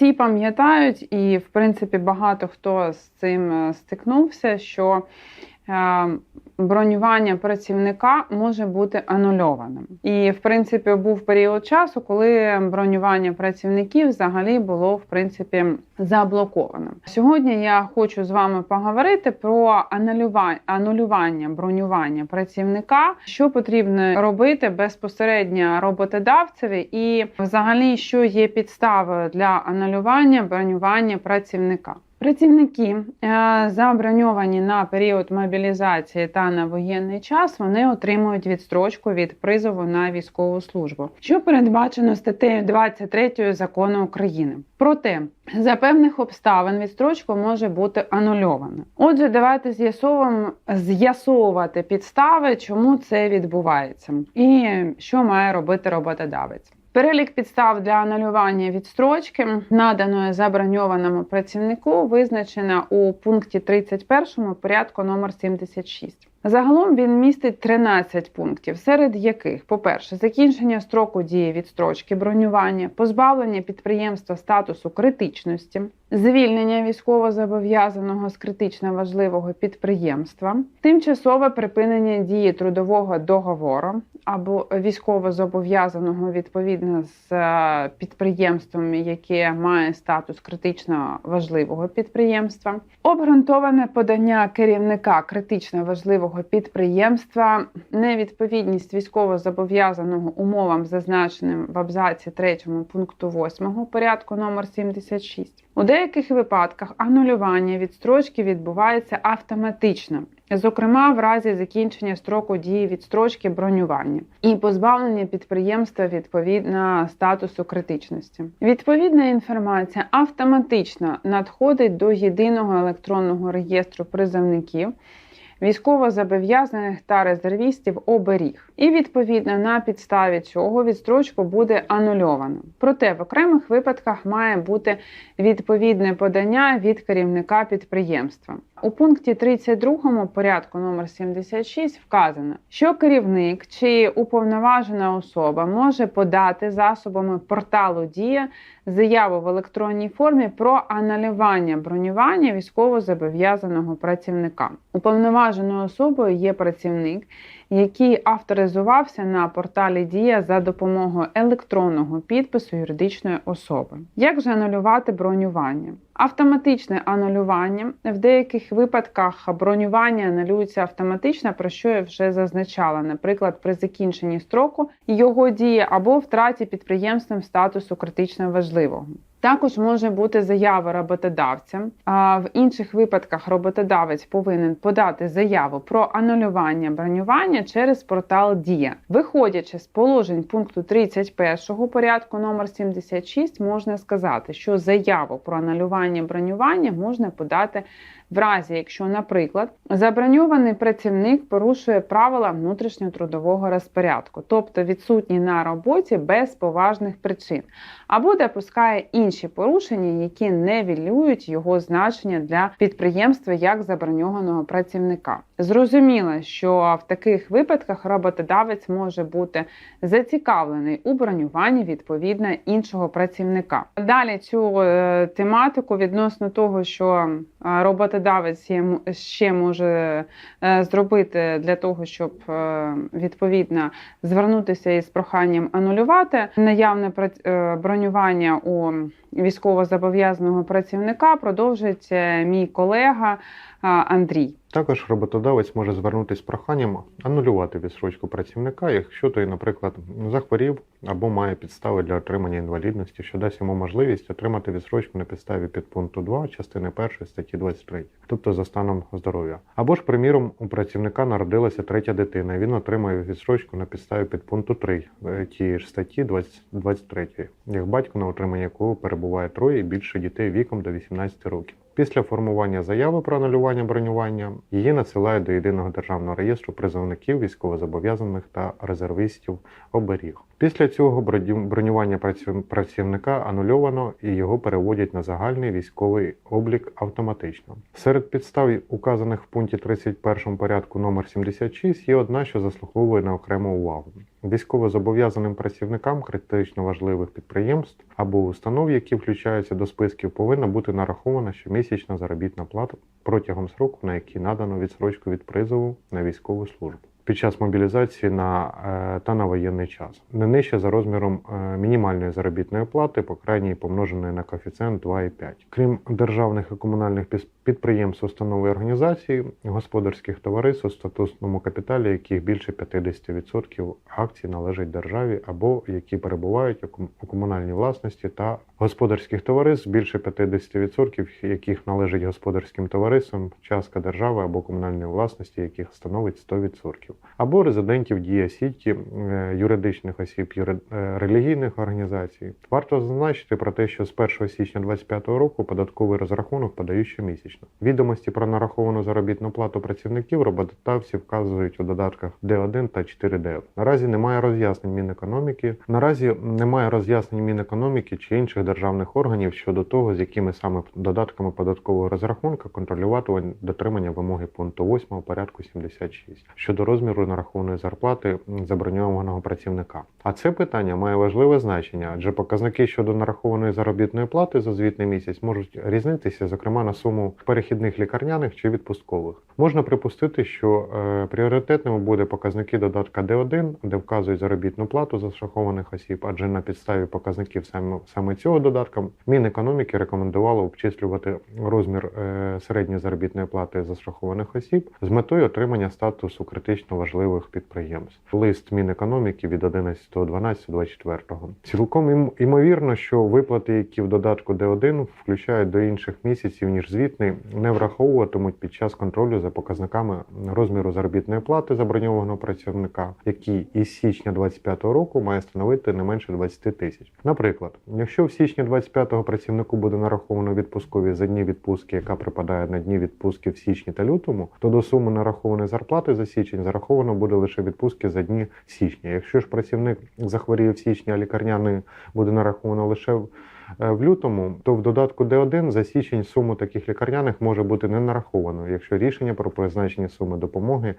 Всі пам'ятають, і в принципі багато хто з цим е, стикнувся, що е, бронювання працівника може бути анульованим. І в принципі був період часу, коли бронювання працівників взагалі було в принципі заблоковано. Сьогодні я хочу з вами поговорити про анулюва- анулювання бронювання працівника, що потрібно робити безпосередньо роботодавцеві, і взагалі, що є підставою для анулювання бронювання працівника. Працівники е, заброньовані на період мобілізації та на воєнний час вони отримують відстрочку від призову на військову службу, що передбачено статтею 23 закону України. Проте за певних обставин відстрочка може бути анульована. Отже, давайте з'ясовуємо з'ясовувати підстави, чому це відбувається, і що має робити роботодавець. Перелік підстав для анулювання відстрочки, наданої заброньованому працівнику, визначена у пункті 31 порядку номер 76. Загалом він містить 13 пунктів, серед яких, по-перше, закінчення строку дії відстрочки бронювання, позбавлення підприємства статусу критичності, звільнення військовозобов'язаного з критично важливого підприємства, тимчасове припинення дії трудового договору або військовозобов'язаного відповідно з е, підприємством, яке має статус критично важливого підприємства, обґрунтоване подання керівника критично важливого підприємства, невідповідність військовозобов'язаного умовам, зазначеним в абзаці 3 пункту 8 порядку номер 76. У деяких випадках анулювання відстрочки відбувається автоматично, зокрема в разі закінчення строку дії відстрочки бронювання і позбавлення підприємства відповідно статусу критичності. Відповідна інформація автоматично надходить до єдиного електронного реєстру призовників. Військовозобов'язаних та резервістів оберіг, і відповідно на підставі цього відстрочку буде анульовано. Проте в окремих випадках має бути відповідне подання від керівника підприємства. У пункті 32 порядку номер 76 вказано, що керівник чи уповноважена особа може подати засобами порталу Дія заяву в електронній формі про анулювання бронювання військовозобов'язаного працівника. Уповноваженою особою є працівник, який авторизувався на порталі Дія за допомогою електронного підпису юридичної особи. Як же анулювати бронювання? Автоматичне анулювання в деяких випадках бронювання анулюється автоматично, про що я вже зазначала, наприклад, при закінченні строку його дії або втраті підприємством статусу критично важливого. Також може бути заява роботодавця. А в інших випадках роботодавець повинен подати заяву про анулювання бронювання через портал Дія. Виходячи з положень пункту 31 порядку номер 76, можна сказати, що заяву про анулювання бронювання можна подати в разі, якщо, наприклад, заброньований працівник порушує правила внутрішньотрудового розпорядку, тобто відсутній на роботі без поважних причин, або допускає інші порушення, які не вілюють його значення для підприємства як заброньованого працівника. Зрозуміло, що в таких випадках роботодавець може бути зацікавлений у бронюванні відповідно іншого працівника. Далі цю е, тематику відносно того, що е, роботодавець ще може е, зробити для того, щоб е, відповідно звернутися із проханням анулювати наявне е, бронювання у військовозобов'язаного працівника, продовжить мій колега Андрій. Також роботодавець може звернутися з проханням анулювати відсрочку працівника, якщо той, наприклад, захворів або має підстави для отримання інвалідності, що дасть йому можливість отримати відсрочку на підставі підпункту 2 частини 1 статті 23, тобто за станом здоров'я. Або ж, приміром, у працівника народилася третя дитина, і він отримує відсрочку на підставі підпункту 3 е, тієї ж статті 20 23, як батько на отримання якого перебуває троє і більше дітей віком до 18 років. Після формування заяви про анулювання бронювання її надсилають до єдиного державного реєстру призовників, військовозобов'язаних та резервістів оберіг. Після цього броню- бронювання праців- працівника анульовано і його переводять на загальний військовий облік автоматично. Серед підстав, указаних в пункті 31 порядку номер 76, є одна, що заслуговує на окрему увагу. Військовозобов'язаним працівникам критично важливих підприємств або установ, які включаються до списків, повинна бути нарахована щомісячна заробітна плата протягом сроку, на який надано відсрочку від призову на військову службу. Під час мобілізації на е, та на воєнний час не нижче за розміром е, мінімальної заробітної плати, по крайній помноженої на коефіцієнт 2,5. Крім державних і комунальних піс- підприємств, установ і організацій, господарських товариств у статусному капіталі, яких більше 50% акцій належать державі, або які перебувають у комунальній власності, та господарських товариств більше 50%, яких належить господарським товариствам, частка держави або комунальної власності, яких становить 100%, або резидентів Дія Сіті, е, юридичних осіб е, релігійних організацій. Варто зазначити про те, що з 1 січня 2025 року податковий розрахунок подають щомісячно. Відомості про нараховану заробітну плату працівників роботодавці вказують у додатках Д1 та 4Д. Наразі немає роз'яснень Мінекономіки. Наразі немає роз'яснень Мінекономіки чи інших державних органів щодо того, з якими саме додатками податкового розрахунка контролювати дотримання вимоги пункту 8 порядку 76 щодо розміру нарахованої зарплати заброньованого працівника. А це питання має важливе значення, адже показники щодо нарахованої заробітної плати за звітний місяць можуть різнитися, зокрема на суму перехідних лікарняних чи відпусткових. Можна припустити, що е, пріоритетними буде показники додатка Д1, де вказують заробітну плату застрахованих осіб, адже на підставі показників саме, саме цього додатка Мінекономіки рекомендувало обчислювати розмір е, середньої заробітної плати застрахованих осіб з метою отримання статусу критично важливих підприємств. Лист Мінекономіки від 11.12.24. Цілком ім- імовірно, що виплати, які в додатку Д1 включають до інших місяців ніж звітний, не враховуватимуть під час контролю за показниками розміру заробітної плати заброньованого працівника, який із січня 2025 року має становити не менше 20 тисяч. Наприклад, якщо в січні 25-го працівнику буде нараховано відпускові за дні відпустки, яка припадає на дні відпустки в січні та лютому, то до суми нарахованої зарплати за січень зараховано буде лише відпустки за дні січня. Якщо ж працівник захворіє в січні, а лікарняний буде нараховано лише в е, лютому, то в додатку Д1 за січень суму таких лікарняних може бути не нараховано, якщо рішення про призначення суми допомоги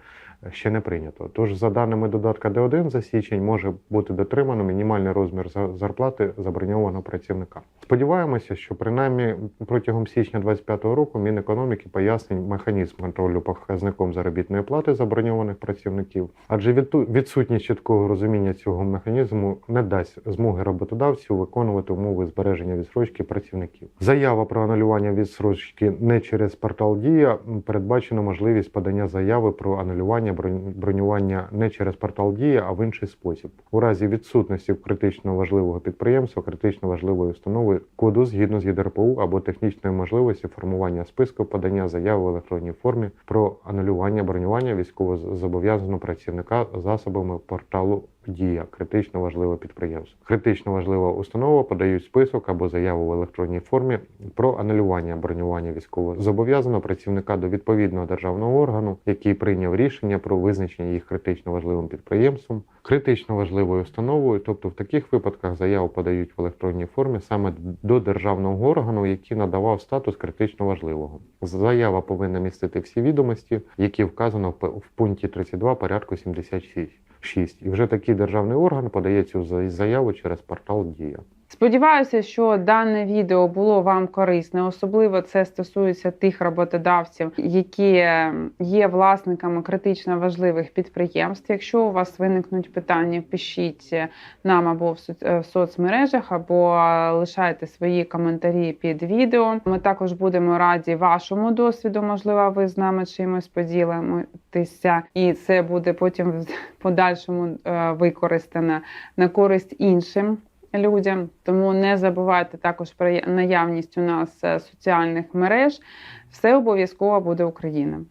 е, ще не прийнято. Тож, за даними додатка Д1 за січень може бути дотримано мінімальний розмір за- зарплати заброньованого працівника. Сподіваємося, що принаймні протягом січня 2025 року Мінекономіки пояснить механізм контролю показником заробітної плати заброньованих працівників, адже відсутність чіткого розуміння цього механізму не дасть змоги роботодавцю виконувати умови збереження відсрочки працівників. Заява про анулювання відсрочки не через портал Дія передбачено можливість подання заяви про анулювання бронювання не через портал Дія, а в інший спосіб. У разі відсутності критично важливого підприємства, критично важливої установи коду згідно з ЄДРПУ або технічної можливості формування списку подання заяви в електронній формі про анулювання бронювання військовозобов'язаного працівника засобами порталу Дія критично важливе підприємство. Критично важлива установа подають список або заяву в електронній формі про анулювання бронювання військовозобов'язаного працівника до відповідного державного органу, який прийняв рішення про визначення їх критично важливим підприємством, критично важливою установою. Тобто, в таких випадках заяву подають в електронній формі саме до державного органу, який надавав статус критично важливого. Заява повинна містити всі відомості, які вказано в пункті 32 порядку 76. 6. І вже такий державний орган подає цю за- заяву через портал Дія. Сподіваюся, що дане відео було вам корисне. Особливо це стосується тих роботодавців, які є власниками критично важливих підприємств. Якщо у вас виникнуть питання, пишіть нам або в соцмережах, або лишайте свої коментарі під відео. Ми також будемо раді вашому досвіду. Можливо, ви з нами чимось поділитеся, і це буде потім в подальшому е, використано на користь іншим людям. Тому не забувайте також про наявність у нас е, соціальних мереж. Все обов'язково буде Україна.